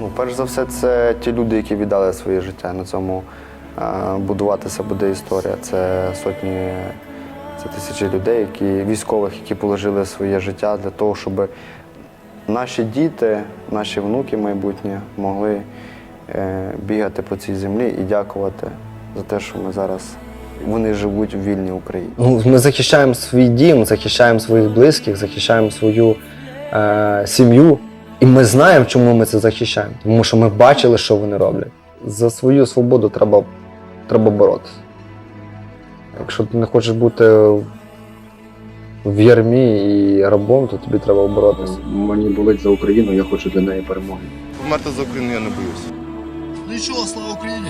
Ну, перш за все, це ті люди, які віддали своє життя. На цьому будуватися буде історія. Це сотні, це тисячі людей, які, військових, які положили своє життя для того, щоб наші діти, наші внуки майбутні могли е, бігати по цій землі і дякувати за те, що ми зараз вони живуть в вільній Україні. Ну, ми захищаємо свій дім, захищаємо своїх близьких, захищаємо свою е, сім'ю. І ми знаємо, чому ми це захищаємо. Тому що ми бачили, що вони роблять. За свою свободу треба, треба боротися. Якщо ти не хочеш бути в ярмі і рабом, то тобі треба боротися. Мені болить за Україну, я хочу для неї перемоги. Померти за Україну я не боюся. Нічого, слава Україні!